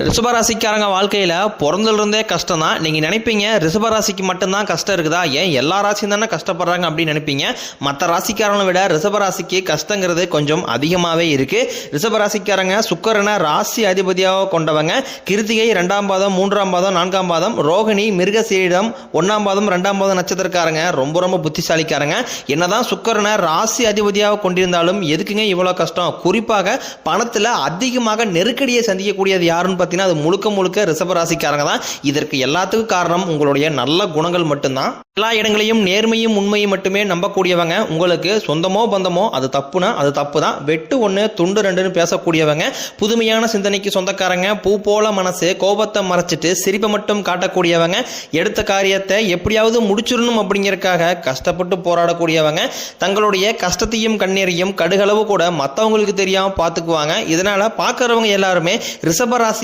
ரிஷபராசிக்காரங்க வாழ்க்கையில் பிறந்திலிருந்தே கஷ்டம் தான் நீங்கள் நினைப்பீங்க ரிஷபராசிக்கு மட்டும்தான் கஷ்டம் இருக்குதா? ஏன் எல்லா ராசியும் தானே கஷ்டப்படுறாங்க அப்படின்னு நினைப்பீங்க? மற்ற ராசிக்காரங்களை விட ரிஷபராசிக்கு கஷ்டங்கிறது கொஞ்சம் அதிகமாகவே இருக்குது ரிஷபராசிக்காரங்க சுக்கரனை ராசி அதிபதியாக கொண்டவங்க. கிருத்திகை ரெண்டாம் பாதம் மூன்றாம் பாதம் நான்காம் பாதம். ரோகிணி மிருகசீரிடம் ஒன்றாம் பாதம் ரெண்டாம் பாதம் நட்சத்திரக்காரங்க. ரொம்ப ரொம்ப புத்திசாலிக்காரங்க. என்னதான் சுக்கரனை ராசி அதிபதியாக கொண்டிருந்தாலும் எதுக்குங்க இவ்வளோ கஷ்டம்? குறிப்பாக பணத்தில் அதிகமாக நெருக்கடியை சந்திக்கக்கூடியது யாருன்னு பார்த்தீங்கன்னா அது முழுக்க முழுக்க ரிஷபராசிக்காரங்க தான். இதற்கு எல்லாத்துக்கும் காரணம் உங்களுடைய நல்ல குணங்கள் மட்டும்தான். எல்லா இடங்களையும் நேர்மையும் உண்மையும் மட்டுமே நம்பக்கூடியவங்க. உங்களுக்கு சொந்தமோ பந்தமோ அது தப்புனா அது தப்பு தான் வெட்டு ஒன்று துண்டு ரெண்டுன்னு பேசக்கூடியவங்க. புதுமையான சிந்தனைக்கு சொந்தக்காரங்க. பூ போல மனசு கோபத்தை மறைச்சிட்டு சிரிப்பை மட்டும் காட்டக்கூடியவங்க. எடுத்த காரியத்தை எப்படியாவது முடிச்சிடணும் அப்படிங்கிறதுக்காக கஷ்டப்பட்டு போராடக்கூடியவங்க. தங்களுடைய கஷ்டத்தையும் கண்ணீரையும் கடுகளவு கூட மற்றவங்களுக்கு தெரியாமல் பார்த்துக்குவாங்க. இதனால பார்க்குறவங்க எல்லாருமே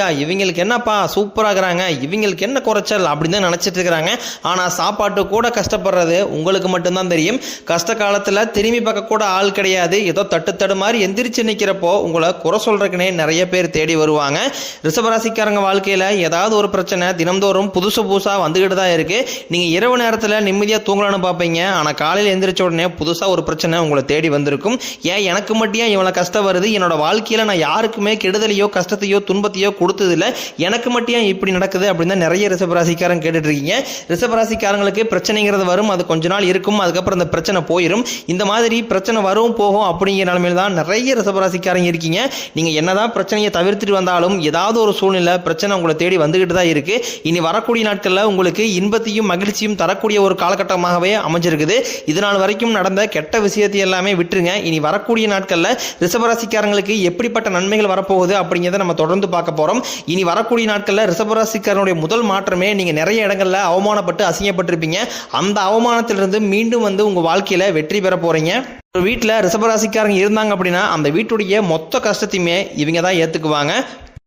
அப்படியா இவங்களுக்கு என்னப்பா சூப்பராகிறாங்க இவங்களுக்கு என்ன குறைச்சல் அப்படின்னு தான் நினச்சிட்டு இருக்கிறாங்க. ஆனால் சாப்பாட்டு கூட கஷ்டப்படுறது உங்களுக்கு மட்டும்தான் தெரியும். கஷ்ட காலத்தில் திரும்பி பார்க்க கூட ஆள் கிடையாது. ஏதோ தட்டு தடு மாதிரி எந்திரிச்சு நிற்கிறப்போ உங்களை குறை சொல்றதுக்குனே நிறைய பேர் தேடி வருவாங்க. ரிஷபராசிக்காரங்க வாழ்க்கையில் ஏதாவது ஒரு பிரச்சனை தினம்தோறும் புதுசு புதுசாக வந்துக்கிட்டு தான் இருக்குது நீங்கள் இரவு நேரத்தில் நிம்மதியாக தூங்கலாம்னு பார்ப்பீங்க. ஆனால் காலையில் எந்திரிச்ச உடனே புதுசாக ஒரு பிரச்சனை உங்களை தேடி வந்திருக்கும். ஏன் எனக்கு மட்டும் இவ்வளோ கஷ்டம் வருது? என்னோட வாழ்க்கையில் நான் யாருக்குமே கெடுதலையோ கஷ்டத்தையோ துன்பத்தையோ கொடுத்ததில்ல. எனக்கு மட்டும் ஏன் இப்படி நடக்குது அப்படின்னு தான் நிறைய ரிஷபராசிக்காரங்க கேட்டுட்டு இருக்கீங்க ரிஷபராசிக்காரங்களுக்கு பிரச்சனைங்கிறது வரும் அது கொஞ்ச நாள் இருக்கும் அதுக்கப்புறம் அந்த பிரச்சனை போயிடும் இந்த மாதிரி பிரச்சனை வரும் போகும் அப்படிங்கிற நிலைமையில் தான் நிறைய ரிசபராசிக்காரங்க இருக்கீங்க. நீங்கள் என்னதான் பிரச்சனையை தவிர்த்துட்டு வந்தாலும் ஏதாவது ஒரு சூழ்நிலை பிரச்சனை உங்களை தேடி வந்துகிட்டு தான் இருக்கு. இனி வரக்கூடிய நாட்களில் உங்களுக்கு இன்பத்தையும் மகிழ்ச்சியும் தரக்கூடிய ஒரு காலகட்டமாகவே அமைஞ்சிருக்குது. இது நாள் வரைக்கும் நடந்த கெட்ட விஷயத்தை எல்லாமே விட்டுருங்க. இனி வரக்கூடிய நாட்களில் ரிசபராசிக்காரங்களுக்கு எப்படிப்பட்ட நன்மைகள் வரப்போகுது அப்படிங்கிறத நம்ம தொடர்ந்து பார்க்க போகிறோம் இனி வரக்கூடிய நாட்களில் ரிஷபராசிக்காரனுடைய முதல் மாற்றமே நீங்கள் நிறைய இடங்களில் அவமானப்பட்டு அசிங்கப்பட்டிருப்பீங்க. அந்த அவமானத்திலிருந்து மீண்டும் வந்து உங்கள் வாழ்க்கையில் வெற்றி பெற போகிறீங்க ஒரு வீட்டில் ரிஷபராசிக்காரங்க இருந்தாங்க அப்படின்னா அந்த வீட்டுடைய மொத்த கஷ்டத்தையுமே இவங்க தான் ஏற்றுக்குவாங்க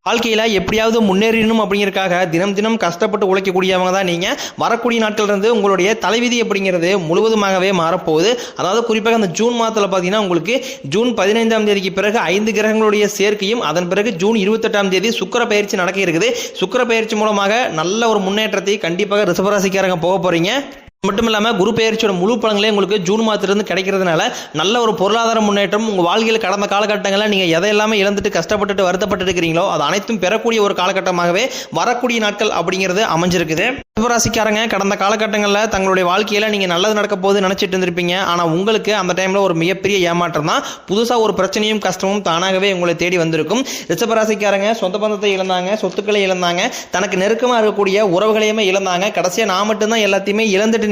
வாழ்க்கையில் எப்படியாவது முன்னேறணும் அப்படிங்கிறதுக்காக தினம் தினம் கஷ்டப்பட்டு உழைக்கக்கூடியவங்க தான் நீங்கள் வரக்கூடிய நாட்கள்லேருந்து உங்களுடைய தலைவிதி அப்படிங்கிறது முழுவதுமாகவே மாறப்போகுது. அதாவது குறிப்பாக அந்த ஜூன் மாதத்தில் பார்த்தீங்கன்னா உங்களுக்கு ஜூன் பதினைந்தாம் தேதிக்கு பிறகு ஐந்து கிரகங்களுடைய சேர்க்கையும் அதன் பிறகு ஜூன் இருபத்தெட்டாம் தேதி சுக்கர பயிற்சி நடக்க இருக்குது. சுக்கர பயிற்சி மூலமாக நல்ல ஒரு முன்னேற்றத்தை கண்டிப்பாக ரிசபராசிக்காரங்க போக போகிறீங்க மட்டும் இல்லாமல் குரு பெயர்ச்சியோட முழு பலன்களே உங்களுக்கு ஜூன் மாதத்திலிருந்து கிடைக்கிறதுனால நல்ல ஒரு பொருளாதார முன்னேற்றம் உங்கள் வாழ்க்கையில் கடந்த காலகட்டங்களில் நீங்கள் எதையெல்லாமே இழந்துட்டு கஷ்டப்பட்டுட்டு வருத்தப்பட்டு இருக்கிறீங்களோ அது அனைத்தும் பெறக்கூடிய ஒரு காலகட்டமாகவே வரக்கூடிய நாட்கள் அப்படிங்கிறது அமைஞ்சிருக்குது. ரிஷபராசிக்காரங்க கடந்த காலகட்டங்களில் தங்களுடைய வாழ்க்கையில் நீங்கள் நல்லது நடக்க போது நினச்சிட்டு இருந்திருப்பீங்க. ஆனால் உங்களுக்கு அந்த டைமில் ஒரு மிகப்பெரிய ஏமாற்றம் தான். புதுசாக ஒரு பிரச்சனையும் கஷ்டமும் தானாகவே உங்களை தேடி வந்திருக்கும். ரிஷபராசிக்காரங்க சொந்த பந்தத்தை இழந்தாங்க சொத்துக்களை இழந்தாங்க. தனக்கு நெருக்கமாக இருக்கக்கூடிய உறவுகளையுமே இழந்தாங்க. கடைசியாக நான் மட்டும்தான் எல்லாத்தையுமே இழந்துட்டு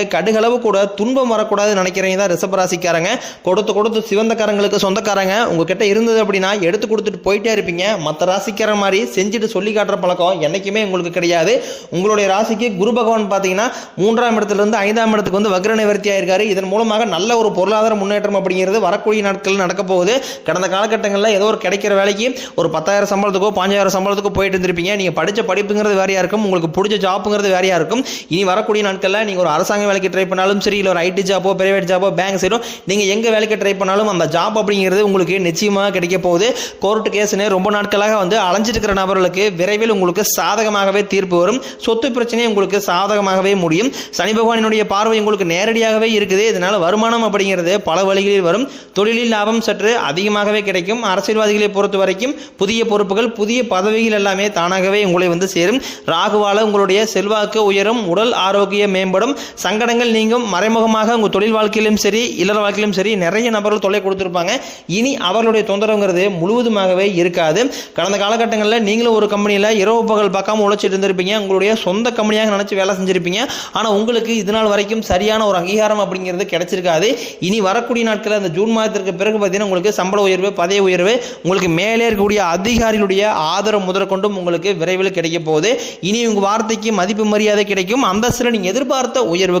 கடுகளவு கூட துன்பம் வரக்கூடாதுன்னு நினைக்கிறவங்க தான் ரிஷபராசிக்காரங்க கொடுத்து கொடுத்து சிவந்தக்காரங்களுக்கு சொந்தக்காரங்க. உங்ககிட்ட இருந்தது அப்படின்னா எடுத்து கொடுத்துட்டு போயிட்டே இருப்பீங்க. மற்ற ராசிக்கிற மாதிரி செஞ்சுட்டு சொல்லி காட்டுற பழக்கம் என்றைக்குமே உங்களுக்கு கிடையாது. உங்களுடைய ராசிக்கு குரு பகவான் பார்த்தீங்கன்னா மூன்றாம் இடத்துலேருந்து ஐந்தாம் இடத்துக்கு வந்து வக்ர நிவர்த்தி ஆயிருக்காரு இதன் மூலமாக நல்ல ஒரு பொருளாதார முன்னேற்றம் அப்படிங்கிறது வரக்கூடிய நாட்களில் நடக்க போகுது. கடந்த காலகட்டங்களில் ஏதோ ஒரு கிடைக்கிற வேலைக்கு ஒரு பத்தாயிரம் சம்பளத்துக்கோ பாஞ்சாயிரம் சம்பளத்துக்கோ போயிட்டு இருந்திருப்பீங்க. நீங்கள் படித்த படிப்புங்கிறது வேறையாக இருக்கும். உங்களுக்கு பிடிச்ச ஜாப்புங்கிறது வேறையாக இருக்கும். இனி வரக்கூடிய நாட்களில் நீங்கள் ஒரு அரசாங்க வேலைக்கு ட்ரை பண்ணாலும் சரி இல்லை ஒரு ஐடி ஜாப்போ பிரைவேட் ஜாப்போ பேங்க் சைடோ நீங்கள் எங்கே வேலைக்கு ட்ரை பண்ணாலும் அந்த ஜாப் அப்படிங்கிறது உங்களுக்கு நிச்சயமாக கிடைக்க போகுது. கோர்ட்டு கேஸ்னு ரொம்ப நாட்களாக வந்து அலைஞ்சிட்டு இருக்கிற நபர்களுக்கு விரைவில் உங்களுக்கு சாதகமாகவே தீர்ப்பு வரும். சொத்து பிரச்சனை உங்களுக்கு சாதகமாகவே முடியும். சனி பகவானினுடைய பார்வை உங்களுக்கு நேரடியாகவே இருக்குது. இதனால் வருமானம் அப்படிங்கிறது பல வழிகளில் வரும். தொழிலில் லாபம் சற்று அதிகமாகவே கிடைக்கும். அரசியல்வாதிகளை பொறுத்த வரைக்கும் புதிய பொறுப்புகள் புதிய பதவிகள் எல்லாமே தானாகவே உங்களை வந்து சேரும். ராகுவால உங்களுடைய செல்வாக்கு உயரும். உடல் ஆரோக்கியம் மேம்படும். சங்க சங்கடங்கள் நீங்கும். மறைமுகமாக உங்கள் தொழில் வாழ்க்கையிலும் சரி இல்லற வாழ்க்கையிலும் சரி நிறைய நபர்கள் தொல்லை கொடுத்துருப்பாங்க. இனி அவர்களுடைய தொந்தரவுங்கிறது முழுவதுமாகவே இருக்காது. கடந்த காலகட்டங்களில் நீங்களும் ஒரு கம்பெனியில் இரவு பகல் பார்க்காம உழைச்சிட்டு இருந்திருப்பீங்க. உங்களுடைய சொந்த கம்பெனியாக நினச்சி வேலை செஞ்சுருப்பீங்க. ஆனால் உங்களுக்கு இது நாள் வரைக்கும் சரியான ஒரு அங்கீகாரம் அப்படிங்கிறது கிடைச்சிருக்காது. இனி வரக்கூடிய நாட்களில் அந்த ஜூன் மாதத்திற்கு பிறகு பார்த்தீங்கன்னா உங்களுக்கு சம்பள உயர்வு பதவி உயர்வு உங்களுக்கு மேலே இருக்கக்கூடிய அதிகாரிகளுடைய ஆதரவு முதற்கொண்டும் உங்களுக்கு விரைவில் கிடைக்க போகுது. இனி உங்கள் வார்த்தைக்கு மதிப்பு மரியாதை கிடைக்கும். அந்தஸ்தில் நீங்கள் எதிர்பார்த்த உயர்வு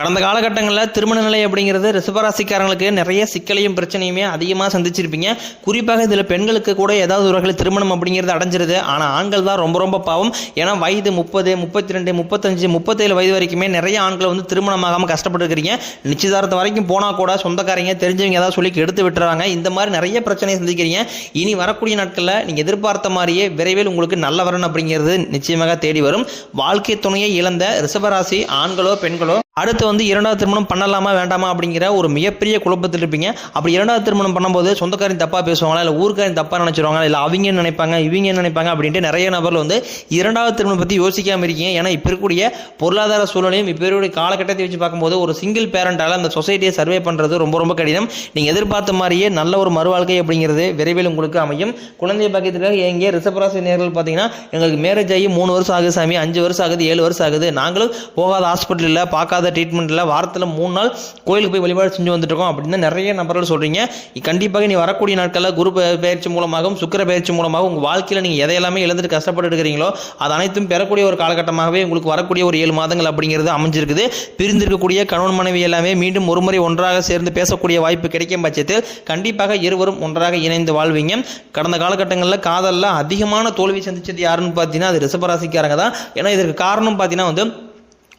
கடந்த காலகட்டங்களில் திருமண நிலை அப்படிங்கிறது ரிசபராசிக்காரங்களுக்கு நிறைய சிக்கலையும் பிரச்சனையுமே அதிகமாக சந்திச்சிருப்பீங்க. குறிப்பாக இதில் பெண்களுக்கு கூட ஏதாவது ஒரு வகையில் திருமணம் அப்படிங்கிறது அடைஞ்சிருது. ஆனால் ஆண்கள் தான் ரொம்ப ரொம்ப பாவம். ஏன்னா வயது முப்பது முப்பத்தி ரெண்டு முப்பத்தஞ்சு முப்பத்தேழு வயது வரைக்குமே நிறைய ஆண்கள் வந்து திருமணமாகாமல் கஷ்டப்பட்டு இருக்கிறீங்க நிச்சயதார்த்தம் வரைக்கும் போனால் கூட சொந்தக்காரங்க தெரிஞ்சவங்க ஏதாவது சொல்லி எடுத்து விட்டுறாங்க. இந்த மாதிரி நிறைய பிரச்சனையை சந்திக்கிறீங்க. இனி வரக்கூடிய நாட்களில் நீங்கள் எதிர்பார்த்த மாதிரியே விரைவில் உங்களுக்கு நல்ல வரன் அப்படிங்கிறது நிச்சயமாக தேடி வரும். வாழ்க்கை துணையை இழந்த ரிசபராசி ஆண்களோ பெண்களோ அடுத்து வந்து இரண்டாவது திருமணம் பண்ணலாமா வேண்டாமா அப்படிங்கிற ஒரு மிகப்பெரிய குழப்பத்தில் இருப்பீங்க. அப்படி இரண்டாவது திருமணம் பண்ணும்போது சொந்தக்காரன் தப்பாக பேசுவாங்களா இல்லை ஊருக்காரன் தப்பாக நினச்சிருவாங்களா இல்லை அவங்க என்ன நினைப்பாங்க இவங்க என்ன நினைப்பாங்க அப்படின்ட்டு நிறைய நபர்கள் வந்து இரண்டாவது திருமணம் பற்றி யோசிக்காமல் இருக்கீங்க. ஏன்னா இப்போ இருக்கக்கூடிய பொருளாதார சூழ்நிலையும் இப்போ இருக்கக்கூடிய காலகட்டத்தை வச்சு பார்க்கும்போது ஒரு சிங்கிள் பேரண்டால் அந்த சொசைட்டியை சர்வே பண்ணுறது ரொம்ப ரொம்ப கடினம். நீங்கள் எதிர்பார்த்த மாதிரியே நல்ல ஒரு மறுவாழ்க்கை அப்படிங்கிறது விரைவில் உங்களுக்கு அமையும். குழந்தை பாக்கியத்துக்காக எங்கே ரிசபராசி நேர்கள் பார்த்தீங்கன்னா எங்களுக்கு மேரேஜ் ஆகி மூணு வருஷம் ஆகுது சாமி அஞ்சு வருஷம் ஆகுது ஏழு வருஷம் ஆகுது. நாங்களும் போகாத ஹாஸ்பிட்டலில் பார்க்காத ட்ரீட்மெண்ட்டில் வாரத்தில் மூணு நாள் கோயிலுக்கு போய் வழிபாடு செஞ்சு வந்துட்டுருக்கோம் அப்படின்னு நிறைய நபர்கள் சொல்கிறீங்க கண்டிப்பாக நீ வரக்கூடிய நாட்களில் குரு பயிற்சி மூலமாகவும் சுக்கர பயிற்சி மூலமாகவும் உங்கள் வாழ்க்கையில் நீங்கள் எதையெல்லாமே இழந்துட்டு கஷ்டப்பட்டு இருக்கிறீங்களோ அது அனைத்தும் பெறக்கூடிய ஒரு காலகட்டமாகவே உங்களுக்கு வரக்கூடிய ஒரு ஏழு மாதங்கள் அப்படிங்கிறது அமைஞ்சிருக்குது. பிரிந்திருக்கக்கூடிய கணவன் மனைவி எல்லாமே மீண்டும் ஒருமுறை ஒன்றாக சேர்ந்து பேசக்கூடிய வாய்ப்பு கிடைக்கும் பட்சத்தில் கண்டிப்பாக இருவரும் ஒன்றாக இணைந்து வாழ்வீங்க. கடந்த காலகட்டங்களில் காதலில் அதிகமான தோல்வி சந்திச்சது யாருன்னு பார்த்தீங்கன்னா அது ரிசபராசிக்காரங்க தான். ஏன்னா இதற்கு காரணம் பார்த்தீங்கன்னா வந்து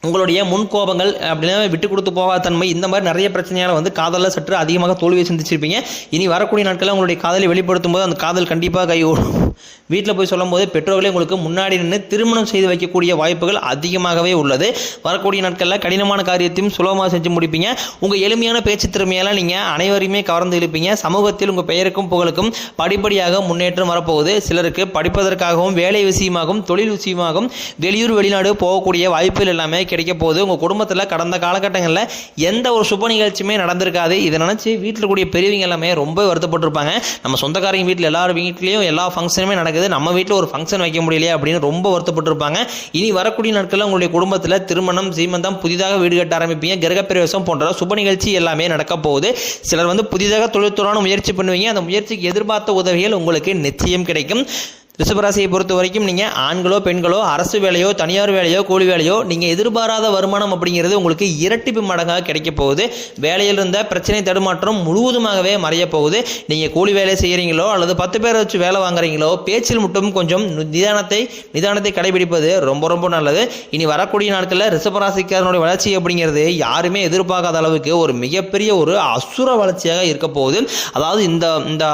உங்களுடைய முன்கோபங்கள் அப்படின்னா விட்டு கொடுத்து போகாத தன்மை இந்த மாதிரி நிறைய பிரச்சனையால் வந்து காதலில் சற்று அதிகமாக தோல்வியை சந்திச்சிருப்பீங்க. இனி வரக்கூடிய நாட்களில் உங்களுடைய காதலை வெளிப்படுத்தும் போது அந்த காதல் கண்டிப்பாக கை வீட்டில் போய் சொல்லும் போது பெற்றோர்களே உங்களுக்கு முன்னாடி நின்று திருமணம் செய்து வைக்கக்கூடிய வாய்ப்புகள் அதிகமாகவே உள்ளது. வரக்கூடிய நாட்களில் கடினமான காரியத்தையும் சுலபமாக செஞ்சு முடிப்பீங்க. உங்கள் எளிமையான பேச்சு திறமையெல்லாம் நீங்கள் அனைவரையுமே கவர்ந்து இழுப்பீங்க. சமூகத்தில் உங்கள் பெயருக்கும் புகழுக்கும் படிப்படியாக முன்னேற்றம் வரப்போகுது. சிலருக்கு படிப்பதற்காகவும் வேலை விஷயமாகவும் தொழில் விஷயமாகவும் வெளியூர் வெளிநாடு போகக்கூடிய வாய்ப்புகள் எல்லாமே கிடைக்க போகுது. உங்கள் குடும்பத்தில் கடந்த காலகட்டங்களில் எந்த ஒரு சுப நிகழ்ச்சியுமே நடந்திருக்காது. இதை நினச்சி வீட்டில் கூடிய பெரியவங்க எல்லாமே ரொம்ப வருத்தப்பட்டிருப்பாங்க. நம்ம சொந்தக்காரங்க வீட்டில் எல்லாரும் வீட்லேயும் எல்லா ஃபங்க்ஷனும் நடக்குது. நம்ம வீட்டில் ஒரு ஃபங்க்ஷன் வைக்க முடியலையே அப்படின்னு ரொம்ப வருத்தப்பட்டிருப்பாங்க. இனி வரக்கூடிய நாட்களில் உங்களுடைய குடும்பத்தில் திருமணம் சீமந்தம் புதிதாக வீடு கட்ட ஆரம்பிப்பீங்க. கிரகப்பிரவேசம் போன்ற சுப நிகழ்ச்சி எல்லாமே நடக்க போகுது. சிலர் வந்து புதிதாக தொழில்துறான முயற்சி பண்ணுவீங்க. அந்த முயற்சிக்கு எதிர்பார்த்த உதவிகள் உங்களுக்கு நிச்சயம் கிடைக்கும். ரிஷபராசியை பொறுத்த வரைக்கும் நீங்கள் ஆண்களோ பெண்களோ அரசு வேலையோ தனியார் வேலையோ கூலி வேலையோ நீங்கள் எதிர்பாராத வருமானம் அப்படிங்கிறது உங்களுக்கு இரட்டிப்பு மடங்காக கிடைக்க போகுது. வேலையில் இருந்த பிரச்சனை தடுமாற்றம் முழுவதுமாகவே மறைய போகுது. நீங்கள் கூலி வேலை செய்கிறீங்களோ அல்லது பத்து பேரை வச்சு வேலை வாங்குறீங்களோ பேச்சில் மட்டும் கொஞ்சம் நிதானத்தை நிதானத்தை கடைபிடிப்பது ரொம்ப ரொம்ப நல்லது. இனி வரக்கூடிய நாட்களில் ரிஷபராசிக்காரனுடைய வளர்ச்சி அப்படிங்கிறது யாருமே எதிர்பார்க்காத அளவுக்கு ஒரு மிகப்பெரிய ஒரு அசுர வளர்ச்சியாக இருக்க போகுது. அதாவது இந்த இந்த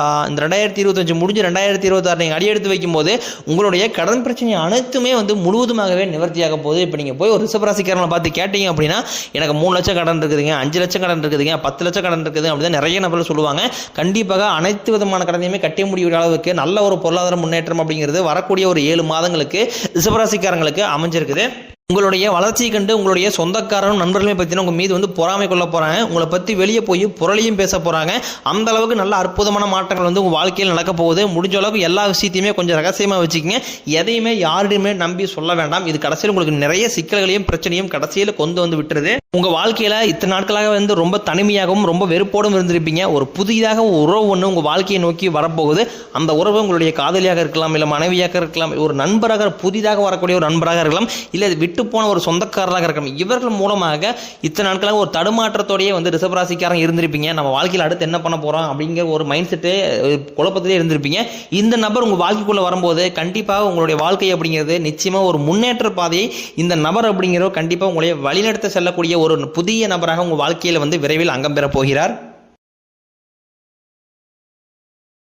ரெண்டாயிரத்தி இருபத்தஞ்சு முடிஞ்சு ரெண்டாயிரத்தி இருபத்தாறு நீங்கள் அடியெடுத்து போது உங்களுடைய கடன் பிரச்சனை அனைத்துமே வந்து முழுவதுமாகவே நிவர்த்தியாக போகுது. இப்போ நீங்கள் போய் ஒரு ரிசபராசிக்காரனை பார்த்து கேட்டீங்க அப்படின்னா எனக்கு மூணு லட்சம் கடன் இருக்குதுங்க அஞ்சு லட்சம் கடன் இருக்குதுங்க பத்து லட்சம் கடன் இருக்குது அப்படின்னு நிறைய நபர்கள் சொல்லுவாங்க. கண்டிப்பாக அனைத்து விதமான கடனையுமே கட்டி முடியுற அளவுக்கு நல்ல ஒரு பொருளாதார முன்னேற்றம் அப்படிங்கிறது வரக்கூடிய ஒரு ஏழு மாதங்களுக்கு ரிசபராசிக்காரங்களுக்கு அமைஞ்சிருக்குது. உங்களுடைய வளர்ச்சியை கண்டு உங்களுடைய சொந்தக்காரரும் நண்பர்களையும் பற்றின உங்கள் மீது வந்து பொறாமை கொள்ள போகிறாங்க உங்களை பற்றி வெளியே போய் புரளியும் பேச போகிறாங்க அந்த அளவுக்கு நல்ல அற்புதமான மாற்றங்கள் வந்து உங்கள் வாழ்க்கையில் நடக்க போகுது. முடிஞ்ச அளவுக்கு எல்லா விஷயத்தையுமே கொஞ்சம் ரகசியமாக வச்சுக்கோங்க. எதையுமே யாருடையுமே நம்பி சொல்ல வேண்டாம். இது கடைசியில் உங்களுக்கு நிறைய சிக்கல்களையும் பிரச்சனையும் கடைசியில் கொண்டு வந்து விட்டுருது. உங்கள் வாழ்க்கையில் இத்தனை நாட்களாக வந்து ரொம்ப தனிமையாகவும் ரொம்ப வெறுப்போடும் இருந்திருப்பீங்க. ஒரு புதிதாக உறவு ஒன்று உங்கள் வாழ்க்கையை நோக்கி வரப்போகுது. அந்த உறவு உங்களுடைய காதலியாக இருக்கலாம் இல்லை மனைவியாக இருக்கலாம் ஒரு நண்பராக புதிதாக வரக்கூடிய ஒரு நண்பராக இருக்கலாம் இல்லை விட்டு விட்டு போன ஒரு சொந்தக்காரராக இருக்கணும் இவர்கள் மூலமாக இத்தனை நாட்களாக ஒரு தடுமாற்றத்தோடையே வந்து ரிசபராசிக்காரன் இருந்திருப்பீங்க. நம்ம வாழ்க்கையில் அடுத்து என்ன பண்ண போகிறோம் அப்படிங்கிற ஒரு மைண்ட் செட்டு குழப்பத்திலே இருந்திருப்பீங்க. இந்த நபர் உங்கள் வாழ்க்கைக்குள்ளே வரும்போது கண்டிப்பாக உங்களுடைய வாழ்க்கை அப்படிங்கிறது நிச்சயமாக ஒரு முன்னேற்ற பாதையை இந்த நபர் அப்படிங்கிறவர் கண்டிப்பாக உங்களை வழிநடத்த செல்லக்கூடிய ஒரு புதிய நபராக உங்கள் வாழ்க்கையில் வந்து விரைவில் அங்கம் பெற போகிறார்.